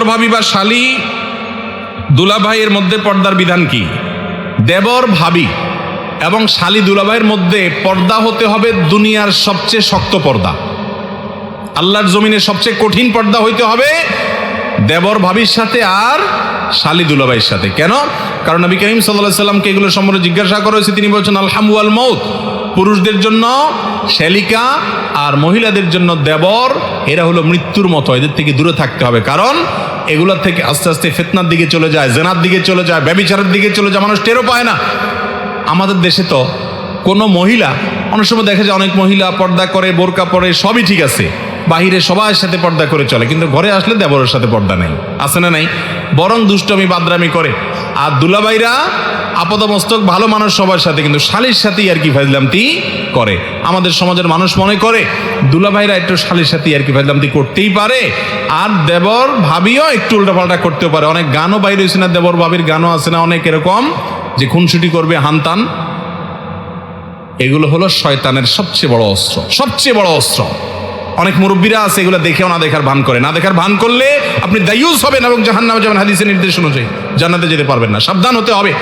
ভাবি বা শালি, দুলাভাইয়ের মধ্যে পর্দার বিধান কি? দেবর ভাবি এবং শালি দুলাভাইয়ের মধ্যে পর্দা হতে হবে দুনিয়ার সবচেয়ে শক্ত পর্দা। আল্লাহর জমিনে সবচেয়ে কঠিন পর্দা হইতে হবে দেবর ভাবির সাথে আর শালি দুলাভাইয়ের সাথে। কেন? কারণ নবী করিম সাল্লাহ সাল্লামকে এগুলো সম্পর্কে জিজ্ঞাসা করা হয়েছে। তিনি বলছেন, আলহামু আল মৌত। পুরুষদের জন্য শ্যালিকা আর মহিলাদের জন্য দেবর, এরা হলো মৃত্যুর মতো, এদের থেকে দূরে থাকতে হবে। কারণ এগুলোর থেকে আস্তে আস্তে ফেতনার দিকে চলে যায়, জেনার দিকে চলে যায়, ব্যবিচারের দিকে চলে যায়, মানুষ টেরও পায় না। আমাদের দেশে তো কোনো মহিলা, অনেক সময় দেখা যায় অনেক মহিলা পর্দা করে, বোরকা পরে, সবই ঠিক আছে। বাহিরে সবার সাথে পর্দা করে চলে, কিন্তু ঘরে আসলে দেবরের সাথে পর্দা নেই। আছে না নাই? বরং দুষ্টমি, বাদরামি করে। আর দুলাবাইরা আপাতমস্তক ভালো মানুষ সবার সাথে, কিন্তু শালির সাথেই আর কি ফাইজলামতি করে। আমাদের সমাজের মানুষ মনে করে, দুলাভাইরা একটু শালির সাথে আর কি ফাইজলামতি করতেই পারে, আর দেবর ভাবিও একটু উল্টাপাল্টা করতেও পারে। অনেক গানও বাইরে হয়েছে না, দেবর ভাবির গানও আছে না অনেক এরকম, যে খুনসুটি করবে হানতান এগুলো হলো শয়তানের সবচেয়ে বড় অস্ত্র, সবচেয়ে বড় অস্ত্র। অনেক মুরব্বীরা আছে, এগুলো দেখেও না দেখার ভান করে। না দেখার ভান করলে আপনি দায়ুস হবেন এবং জাহান নামে যাবেন হাদিসের নির্দেশ অনুযায়ী। জান্নাতে যেতে পারবেন না। সাবধান হতে হবে।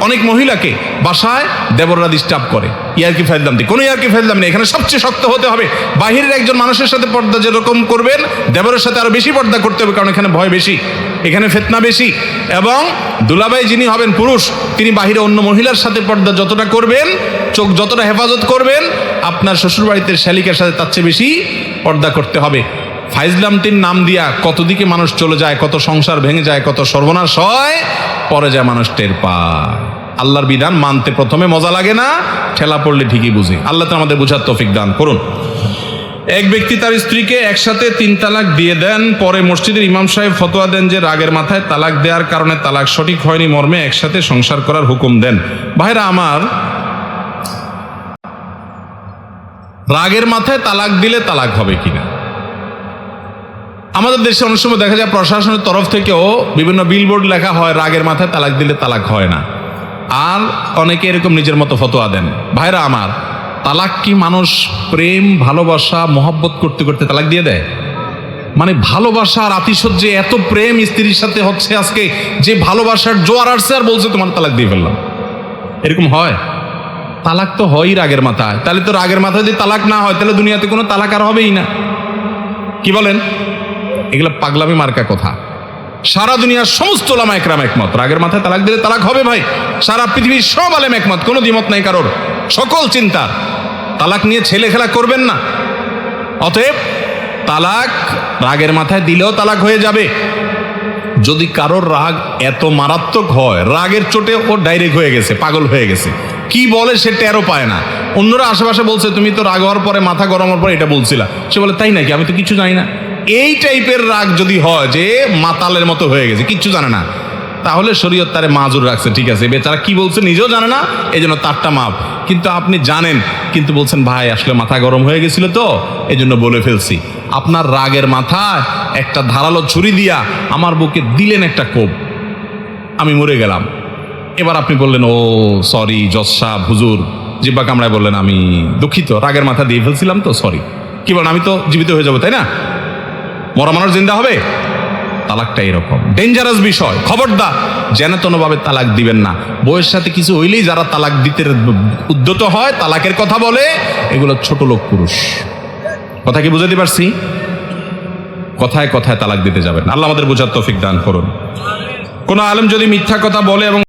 অনেক মহিলাকে বাসায় দেবররা ডিস্টার্ব করে। ইয়ারকি ফেলদাম দিই কোনো ইয়ারকি ফেলদাম নেই। এখানে সবচেয়ে শক্ত হতে হবে। বাহিরের একজন মানুষের সাথে পর্দা যেরকম করবেন, দেবরের সাথে আরও বেশি পর্দা করতে হবে, কারণ এখানে ভয় বেশি। এখানে ফেতনা বেশি। এবং দুলাবাই যিনি হবেন পুরুষ, তিনি বাহিরে অন্য মহিলার সাথে পর্দা যতটা করবেন, চোখ যতটা হেফাজত করবেন আপনার শ্বশুরবাড়িতে শালিকার সাথে তার চেয়ে বেশি পর্দা করতে হবে। ফাইজলামতির নাম দিয়া কত দিকে মানুষ চলে যায়, কত সংসার ভেঙে যায়, কত সর্বনাশ হয়, পরে যায় মানুষ টের পায়। আল্লাহর বিধান, মানতে প্রথমে মজা লাগে না, ঠেলা পড়লে ঠিকই বুঝি। আল্লাহ তো আমাদের বুঝার তৌফিক দান করুন। এক ব্যক্তি তার স্ত্রীকে একসাথে তিন তালাক দিয়ে দেন, পরে মসজিদের ইমাম সাহেব ফতোয়া দেন যে রাগের মাথায় তালাক দেওয়ার কারণে তালাক সঠিক হয়নি, মর্মে একসাথে সংসার করার হুকুম দেন। ভাইরা, আমার রাগের মাথায় তালাক দিলে তালাক হবে কিনা? আমাদের দেশে অনেক সময় দেখা যায় প্রশাসনের তরফ থেকেও বিভিন্ন বিলবোর্ড লেখা হয়, রাগের মাথায় তালাক দিলে তালাক হয় না। আর অনেকে এরকম নিজের মতো ফতোয়া দেন। ভাইরা আমার, তালাক কি মানুষ প্রেম, ভালোবাসা, মহব্বত করতে করতে তালাক দিয়ে দেয়? মানে ভালোবাসা আর আতিশয্যে এত প্রেম স্ত্রীর সাথে হচ্ছে আজকে, যে ভালোবাসার জোয়ার আসছে আর বলছে তোমার তালাক দিয়ে ফেললাম। এরকম হয়? তালাক তো হয়ই রাগের মাথায়। তাহলে তো রাগের মাথায় যদি তালাক না হয়, তাহলে দুনিয়াতে কোনো তালাক আর হবেই না। কি বলেন? এগুলো পাগলামি মার্কা কথা। সারা দুনিয়ার সমস্ত ওলামা একরাম একমত। রাগের মাথায় তালাক দিলে তালাক হবে ভাই। সারা পৃথিবীর সব আলেম একমত। কোনো দ্বিমত নাই কারোর। সকল চিন্তা। তালাক নিয়ে ছেলে খেলা করবেন না। অতএব তালাক রাগের মাথায় দিলেও তালাক হয়ে যাবে। যদি কারোর রাগ এত মারাত্মক হয়, রাগের চোটে ও ডাইরেক্ট হয়ে গেছে, পাগল হয়ে গেছে। কি বলে সে টেরও পায় না। অন্যরা আশেপাশে বলছে, তুমি তো রাগ হওয়ার পরে, মাথা গরম হওয়ার পরে এটা বলছিলা। সে বলে, তাই নাকি? আমি তো কিছু জানি না। এই টাইপের রাগ যদি হয় যে মাতালের মতো হয়ে গেছে, কিচ্ছু জানে না। তাহলে শরীয়ত তারে মাজুর রাখছে, ঠিক আছে? বেচারা কি বলছে নিজেও জানে না এই জন্য তারটা মাপ। কিন্তু আপনি জানেন, কিন্তু বলছেন, ভাই, আসলে মাথা গরম হয়ে গেছিল তো এই জন্য বলে ফেলছি। আপনার রাগের মাথায় একটা ধারালো ছুরি দিয়া আমার বুকে দিলেন একটা কোপ। আমি মরে গেলাম। এবার আপনি বললেন, ও, সরি জসা হুজুর। জিব্বা কামড়ায় বললেন, আমি দুঃখিত, রাগের মাথা দিয়ে ফেলছিলাম তো, সরি। কি বলেন, আমি তো জীবিত হয়ে যাব, তাই না? মরা মানুষ জিন্দা হবে? তালাকটা এরকম। ডেঞ্জারাস বিষয়, খবরদার। যেন কোনোভাবে তালাক দিবেন না। বইয়ের সাথে কিছু হইলেই যারা তালাক দিতে উদ্যত হয়, তালাকের কথা বলে, এগুলো ছোট লোক পুরুষ। কথা কি বুঝাতে পারছি? কথায় কথায় তালাক দিতে যাবেন। আল্লাহ আমাদের বোঝার তৌফিক দান করুন। কোন আলম যদি মিথ্যা কথা বলে এবং